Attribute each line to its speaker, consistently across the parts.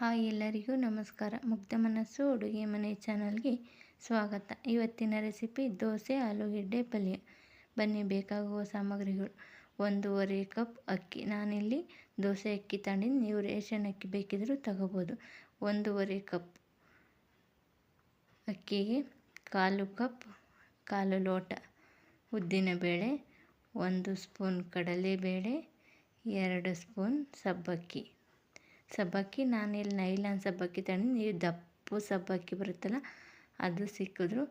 Speaker 1: Hi ಎಲ್ಲರಿಗೂ ನಮಸ್ಕಾರ. ಮುಗ್ಧ ಮನಸ್ಸು ಅಡುಗೆ ಮನೆ ಚಾನಲ್ಗೆ ಸ್ವಾಗತ. ಇವತ್ತಿನ ರೆಸಿಪಿ ದೋಸೆ, ಆಲೂಗೆಡ್ಡೆ, ಪಲ್ಯ. ಬನ್ನಿ, ಬೇಕಾಗುವ ಸಾಮಗ್ರಿಗಳು. ಒಂದೂವರೆ ಕಪ್ ಅಕ್ಕಿ. ನಾನಿಲ್ಲಿ ದೋಸೆ ಅಕ್ಕಿ ತಗೊಂಡಿದ್ದು ನೀವು ರೇಷನ್ ಅಕ್ಕಿ ಬೇಕಿದ್ದರೂ ತಗೋಬೋದು. ಒಂದೂವರೆ ಕಪ್ ಅಕ್ಕಿಗೆ ಕಾಲು ಕಪ್ ಕಾಲು ಲೋಟ ಉದ್ದಿನಬೇಳೆ, ಒಂದು ಸ್ಪೂನ್ ಕಡಲೆಬೇಳೆ, ಎರಡು ಸ್ಪೂನ್ ಸಬ್ಬಕ್ಕಿ. ಸಬ್ಬಕ್ಕಿ ನಾನಿಲ್ಲಿ ನೈಲಾನ್ ಸಬ್ಬಕ್ಕಿ ತಗೊಂಡು ನೀವು ದಪ್ಪು ಸಬ್ಬಕ್ಕಿ ಬರುತ್ತಲ್ಲ, ಅದು ಸಿಕ್ಕಿದ್ರು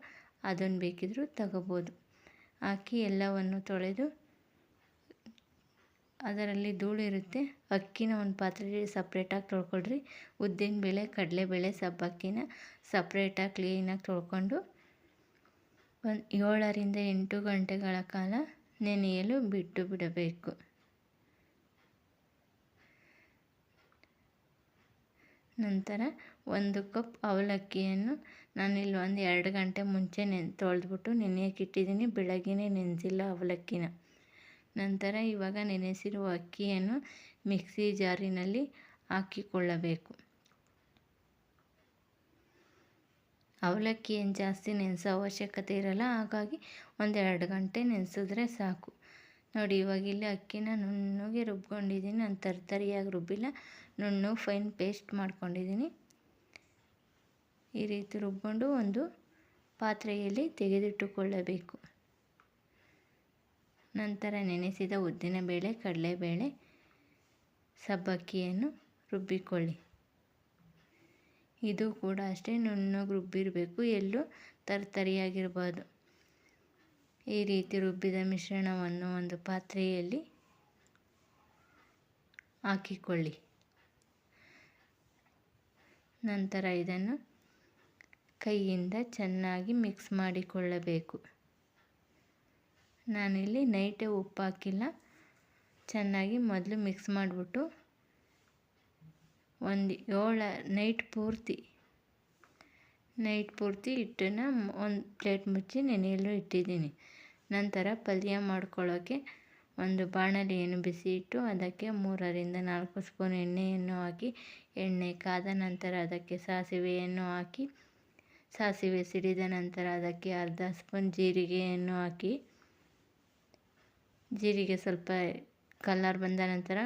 Speaker 1: ಅದನ್ನು ಬೇಕಿದ್ದರೂ ತಗೋಬೋದು. ಹಾಕಿ ಎಲ್ಲವನ್ನು ತೊಳೆದು, ಅದರಲ್ಲಿ ಧೂಳಿರುತ್ತೆ ಅಕ್ಕಿನ ಒಂದು ಪಾತ್ರೆಯಲ್ಲಿ ಸಪ್ರೇಟಾಗಿ ತೊಳ್ಕೊಳ್ರಿ. ಕಡಲೆ ಕಡಲೆಬೇಳೆ ಸಬ್ಬಕ್ಕಿನ ಸಪ್ರೇಟಾಗಿ ಕ್ಲೀನಾಗಿ ತೊಳ್ಕೊಂಡು, ಒಂದು ಏಳರಿಂದ ಎಂಟು ಗಂಟೆಗಳ ಕಾಲ ನೆನೆಯಲು ಬಿಟ್ಟು ಬಿಡಬೇಕು. ನಂತರ ಒಂದು ಕಪ್ ಅವಲಕ್ಕಿಯನ್ನು ನಾನಿಲ್ಲಿ ಒಂದು ಎರಡು ಗಂಟೆ ಮುಂಚೆ ನೆನ್, ತೊಳೆದ್ಬಿಟ್ಟು ನೆನೆಯೋಕ್ಕಿಟ್ಟಿದ್ದೀನಿ ಬೆಳಗ್ಗೆನೇ ನೆನೆಸಿಲ್ಲ ಅವಲಕ್ಕಿನ. ನಂತರ ಇವಾಗ ನೆನೆಸಿರುವ ಅಕ್ಕಿಯನ್ನು ಮಿಕ್ಸಿ ಜಾರಿನಲ್ಲಿ ಹಾಕಿಕೊಳ್ಳಬೇಕು. ಅವಲಕ್ಕಿ ಏನು ಜಾಸ್ತಿ ನೆನೆಸೋ ಅವಶ್ಯಕತೆ ಇರಲ್ಲ, ಹಾಗಾಗಿ ಒಂದೆರಡು ಗಂಟೆ ನೆನೆಸಿದ್ರೆ ಸಾಕು. ನೋಡಿ ಇವಾಗಿಲ್ಲಿ ಅಕ್ಕಿನ ನುಣ್ಣಗೆ ರುಬ್ಕೊಂಡಿದ್ದೀನಿ. ನಾನು ತರ್ತರಿಯಾಗಿ ರುಬ್ಬಿಲ್ಲ. ನುಣ್ಣು, ಫೈನ್ ಪೇಸ್ಟ್ ಮಾಡ್ಕೊಂಡಿದ್ದೀನಿ. ಈ ರೀತಿ ರುಬ್ಕೊಂಡು ಒಂದು ಪಾತ್ರೆಯಲ್ಲಿ ತೆಗೆದಿಟ್ಟುಕೊಳ್ಳಬೇಕು. ನಂತರ ನೆನೆಸಿದ ಉದ್ದಿನಬೇಳೆ, ಕಡಲೆಬೇಳೆ, ಸಬ್ಬಕ್ಕಿಯನ್ನು ರುಬ್ಬಿಕೊಳ್ಳಿ. ಇದು ಕೂಡ ಅಷ್ಟೇ ನುಣ್ಣಗೆ ರುಬ್ಬಿರಬೇಕು. ಎಲ್ಲೂ ತರ್ತರಿಯಾಗಿರ್ಬಾರ್ದು. ಈ ರೀತಿ ರುಬ್ಬಿದ ಮಿಶ್ರಣವನ್ನು ಒಂದು ಪಾತ್ರೆಯಲ್ಲಿ ಹಾಕಿಕೊಳ್ಳಿ. ನಂತರ ಇದನ್ನು ಕೈಯಿಂದ ಚೆನ್ನಾಗಿ ಮಿಕ್ಸ್ ಮಾಡಿಕೊಳ್ಳಬೇಕು. ನಾನಿಲ್ಲಿ ನೈಟೇ ಉಪ್ಪು ಹಾಕಿಲ್ಲ. ಚೆನ್ನಾಗಿ ಮೊದಲು ಮಿಕ್ಸ್ ಮಾಡಿಬಿಟ್ಟು ಒಂದು ಏಳು, ನೈಟ್ ಪೂರ್ತಿ ನೈಟ್ ಪೂರ್ತಿ ಹಿಟ್ಟನ್ನು ಒಂದು ಪ್ಲೇಟ್ ಮುಚ್ಚಿ ನೆನೆಯಲು ಇಟ್ಟಿದ್ದೀನಿ. ನಂತರ ಪಲ್ಯ ಮಾಡ್ಕೊಳ್ಳೋಕ್ಕೆ ಒಂದು ಬಾಣಲೆಯನ್ನು ಬಿಸಿ ಇಟ್ಟು ಅದಕ್ಕೆ ಮೂರರಿಂದ ನಾಲ್ಕು ಸ್ಪೂನ್ ಎಣ್ಣೆಯನ್ನು ಹಾಕಿ, ಎಣ್ಣೆ ಕಾದ ನಂತರ ಅದಕ್ಕೆ ಸಾಸಿವೆಯನ್ನು ಹಾಕಿ, ಸಾಸಿವೆ ಸಿಡಿದ ನಂತರ ಅದಕ್ಕೆ ಅರ್ಧ ಸ್ಪೂನ್ ಜೀರಿಗೆಯನ್ನು ಹಾಕಿ, ಜೀರಿಗೆ ಸ್ವಲ್ಪ ಕಲರ್ ಬಂದ ನಂತರ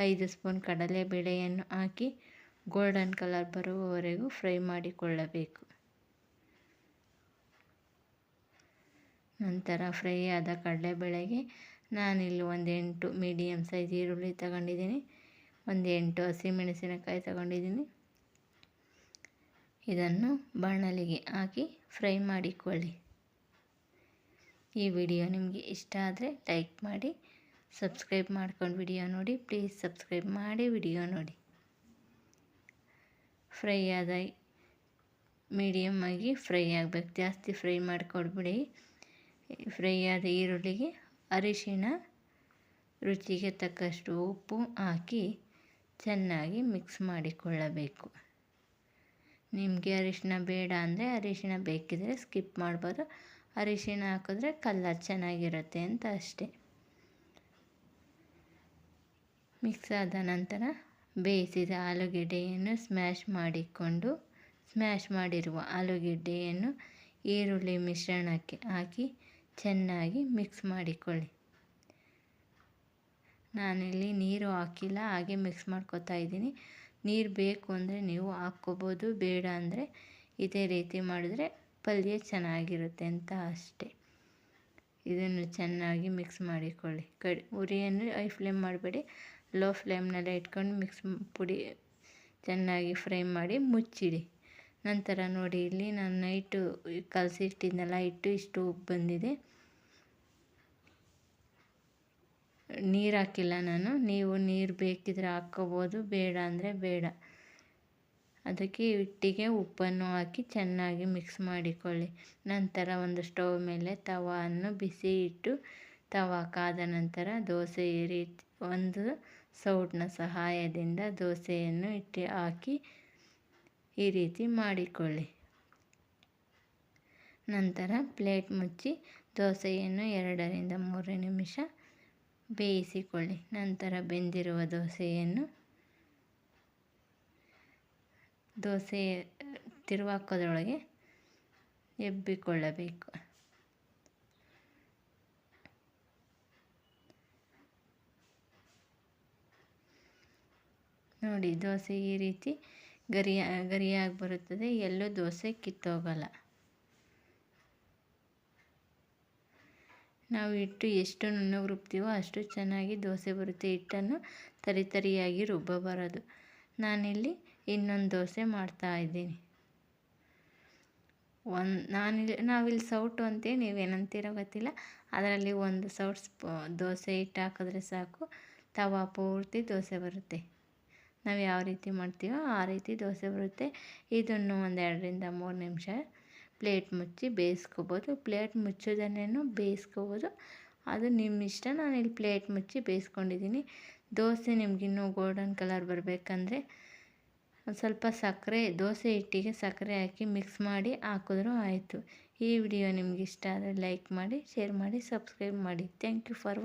Speaker 1: ಐದು ಸ್ಪೂನ್ ಕಡಲೆಬೇಳೆಯನ್ನು ಹಾಕಿ, ಗೋಲ್ಡನ್ ಕಲರ್ ಬರುವವರೆಗೂ ಫ್ರೈ ಮಾಡಿಕೊಳ್ಳಬೇಕು. ನಂತರ ಫ್ರೈ ಆದ ಕಡಲೆಬೇಳೆಗೆ ನಾನಿಲ್ಲಿ ಒಂದು ಎಂಟು ಮೀಡಿಯಮ್ ಸೈಜ್ ಈರುಳ್ಳಿ ತಗೊಂಡಿದ್ದೀನಿ. ಒಂದು ಎಂಟು ಹಸಿಮೆಣಸಿನಕಾಯಿ ತಗೊಂಡಿದ್ದೀನಿ. ಇದನ್ನು ಬಾಣಲಿಗೆ ಹಾಕಿ ಫ್ರೈ ಮಾಡಿಕೊಳ್ಳಿ. ಈ ವಿಡಿಯೋ ನಿಮಗೆ ಇಷ್ಟ ಆದರೆ ಲೈಕ್ ಮಾಡಿ, ಸಬ್ಸ್ಕ್ರೈಬ್ ಮಾಡ್ಕೊಂಡು ವಿಡಿಯೋ ನೋಡಿ, ಪ್ಲೀಸ್ ಸಬ್ಸ್ಕ್ರೈಬ್ ಮಾಡಿ ವಿಡಿಯೋ ನೋಡಿ. ಫ್ರೈ ಆದ ಮೀಡಿಯಮ್ ಆಗಿ ಫ್ರೈ ಆಗಬೇಕು. ಜಾಸ್ತಿ ಫ್ರೈ ಮಾಡಿಕೊಡ್ಬಿಡಿ. ಫ್ರೈ ಆದ ಈರುಳ್ಳಿಗೆ ಅರಿಶಿಣ ರುಚಿಗೆ ತಕ್ಕಷ್ಟು ಉಪ್ಪು ಹಾಕಿ ಚೆನ್ನಾಗಿ ಮಿಕ್ಸ್ ಮಾಡಿಕೊಳ್ಳಬೇಕು. ನಿಮಗೆ ಅರಿಶಿನ ಬೇಡ ಅಂದರೆ ಅರಿಶಿನ ಬೇಕಿದ್ರೆ ಸ್ಕಿಪ್ ಮಾಡ್ಬೋದು. ಅರಿಶಿನ ಹಾಕಿದ್ರೆ ಕಲ್ಲರ್ ಚೆನ್ನಾಗಿರುತ್ತೆ ಅಂತ ಅಷ್ಟೇ. ಮಿಕ್ಸ್ ಆದ ನಂತರ ಬೇಯಿಸಿದ ಆಲೂಗೆಡ್ಡೆಯನ್ನು ಸ್ಮ್ಯಾಶ್ ಮಾಡಿಕೊಂಡು ಸ್ಮ್ಯಾಶ್ ಮಾಡಿರುವ ಆಲೂಗೆಡ್ಡೆಯನ್ನು ಈರುಳ್ಳಿ ಮಿಶ್ರಣಕ್ಕೆ ಹಾಕಿ ಚೆನ್ನಾಗಿ ಮಿಕ್ಸ್ ಮಾಡಿಕೊಳ್ಳಿ. ನಾನಿಲ್ಲಿ ನೀರು ಹಾಕಿಲ್ಲ, ಹಾಗೆ ಮಿಕ್ಸ್ ಮಾಡ್ಕೊತಾ ಇದ್ದೀನಿ. ನೀರು ಬೇಕು ಅಂದರೆ ನೀವು ಹಾಕ್ಕೋಬೋದು, ಬೇಡ ಅಂದರೆ ಇದೇ ರೀತಿ ಮಾಡಿದ್ರೆ ಪಲ್ಯ ಚೆನ್ನಾಗಿರುತ್ತೆ ಅಂತ ಅಷ್ಟೆ. ಇದನ್ನು ಚೆನ್ನಾಗಿ ಮಿಕ್ಸ್ ಮಾಡಿಕೊಳ್ಳಿ. ಕಡಿ, ಉರಿಯನ್ನು ಐ ಫ್ಲೇಮ್ ಮಾಡಬೇಡಿ. ಲೋ ಫ್ಲೇಮ್ನಲ್ಲೇ ಇಟ್ಕೊಂಡು ಮಿಕ್ಸ್ ಪುಡಿ ಚೆನ್ನಾಗಿ ಫ್ರೈ ಮಾಡಿ ಮುಚ್ಚಿಡಿ. ನಂತರ ನೋಡಿ, ಇಲ್ಲಿ ನಾನು ನೈಟು ಕಲಸಿಟ್ಟಿದ್ನಲ್ಲ ಇಟ್ಟು ಇಷ್ಟು ಉಪ್ಪು ಬಂದಿದೆ. ನೀರು ಹಾಕಿಲ್ಲ ನಾನು. ನೀವು ನೀರು ಬೇಕಿದ್ರೆ ಹಾಕ್ಕೋಬೋದು, ಬೇಡ ಅಂದರೆ ಬೇಡ. ಅದಕ್ಕೆ ಹಿಟ್ಟಿಗೆ ಉಪ್ಪನ್ನು ಹಾಕಿ ಚೆನ್ನಾಗಿ ಮಿಕ್ಸ್ ಮಾಡಿಕೊಳ್ಳಿ. ನಂತರ ಒಂದು ಸ್ಟವ್ ಮೇಲೆ ತವಾವನ್ನು ಬಿಸಿ ಇಟ್ಟು ತವಾ ಕಾದ ನಂತರ ದೋಸೆ ರೀತಿ ಒಂದು ಸೌಟ್ನ ಸಹಾಯದಿಂದ ದೋಸೆಯನ್ನು ಇಟ್ಟು ಹಾಕಿ ಈ ರೀತಿ ಮಾಡಿಕೊಳ್ಳಿ. ನಂತರ ಪ್ಲೇಟ್ ಮುಚ್ಚಿ ದೋಸೆಯನ್ನು ಎರಡರಿಂದ ಮೂರು ನಿಮಿಷ ಬೇಯಿಸಿಕೊಳ್ಳಿ. ನಂತರ ಬೆಂದಿರುವ ದೋಸೆಯನ್ನು ದೋಸೆ ತಿರುವಾಕದೊಳಗೆ ಎಬ್ಬಿಕೊಳ್ಳಬೇಕು. ನೋಡಿ ದೋಸೆ ಈ ರೀತಿ ಗರಿಯ ಗರಿಯಾಗಿ ಬರುತ್ತದೆ ಎಲ್ಲೂ ದೋಸೆ ಕಿತ್ತೋಗಲ್ಲ. ನಾವು ಹಿಟ್ಟು ಎಷ್ಟು ನುಣ್ಣಗೆ ರುಬ್ತೀವೋ ಅಷ್ಟು ಚೆನ್ನಾಗಿ ದೋಸೆ ಬರುತ್ತೆ. ಹಿಟ್ಟನ್ನು ತರಿ ತರಿಯಾಗಿ ರುಬ್ಬಬಾರದು ನಾನಿಲ್ಲಿ ಇನ್ನೊಂದು ದೋಸೆ ಮಾಡ್ತಾ ಇದ್ದೀನಿ. ಒಂದು ನಾನಿಲ್ಲಿ ನಾವಿಲ್ಲಿ ಸೌಟು ಅಂತೇಳಿ ನೀವೇನಂತೀರೋ ಗೊತ್ತಿಲ್ಲ. ಅದರಲ್ಲಿ ಒಂದು ಸೌಟ್ ಸ್ಪೂ, ದೋಸೆ ಹಿಟ್ಟು ಹಾಕಿದ್ರೆ ಸಾಕು. ತವಾ ಪೂರ್ತಿ ದೋಸೆ ಬರುತ್ತೆ. ನಾವು ಯಾವ ರೀತಿ ಮಾಡ್ತೀವೋ ಆ ರೀತಿ ದೋಸೆ ಬರುತ್ತೆ. ಇದನ್ನು ಒಂದು ಎರಡರಿಂದ ಮೂರು ನಿಮಿಷ ಪ್ಲೇಟ್ ಮುಚ್ಚಿ ಬೇಯಿಸ್ಕೋಬೋದು. ಪ್ಲೇಟ್ ಮುಚ್ಚೋದನ್ನೇನು ಬೇಯಿಸ್ಕೋಬೋದು. ಅದು ನಿಮ್ಮ ಇಷ್ಟ, ನಾನು ಇಲ್ಲಿ ಪ್ಲೇಟ್ ಮುಚ್ಚಿ ಬೇಯಿಸ್ಕೊಂಡಿದ್ದೀನಿ ದೋಸೆ ನಿಮಗಿನ್ನೂ ಗೋಲ್ಡನ್ ಕಲರ್ ಬರಬೇಕಂದ್ರೆ ಒಂದು ಸ್ವಲ್ಪ ಸಕ್ಕರೆ, ದೋಸೆ ಹಿಟ್ಟಿಗೆ ಸಕ್ಕರೆ ಹಾಕಿ ಮಿಕ್ಸ್ ಮಾಡಿ ಹಾಕಿದ್ರೂ ಆಯಿತು. ಈ ವಿಡಿಯೋ ನಿಮ್ಗೆ ಇಷ್ಟ ಆದರೆ ಲೈಕ್ ಮಾಡಿ ಶೇರ್ ಮಾಡಿ ಸಬ್ಸ್ಕ್ರೈಬ್ ಮಾಡಿ. Thank you for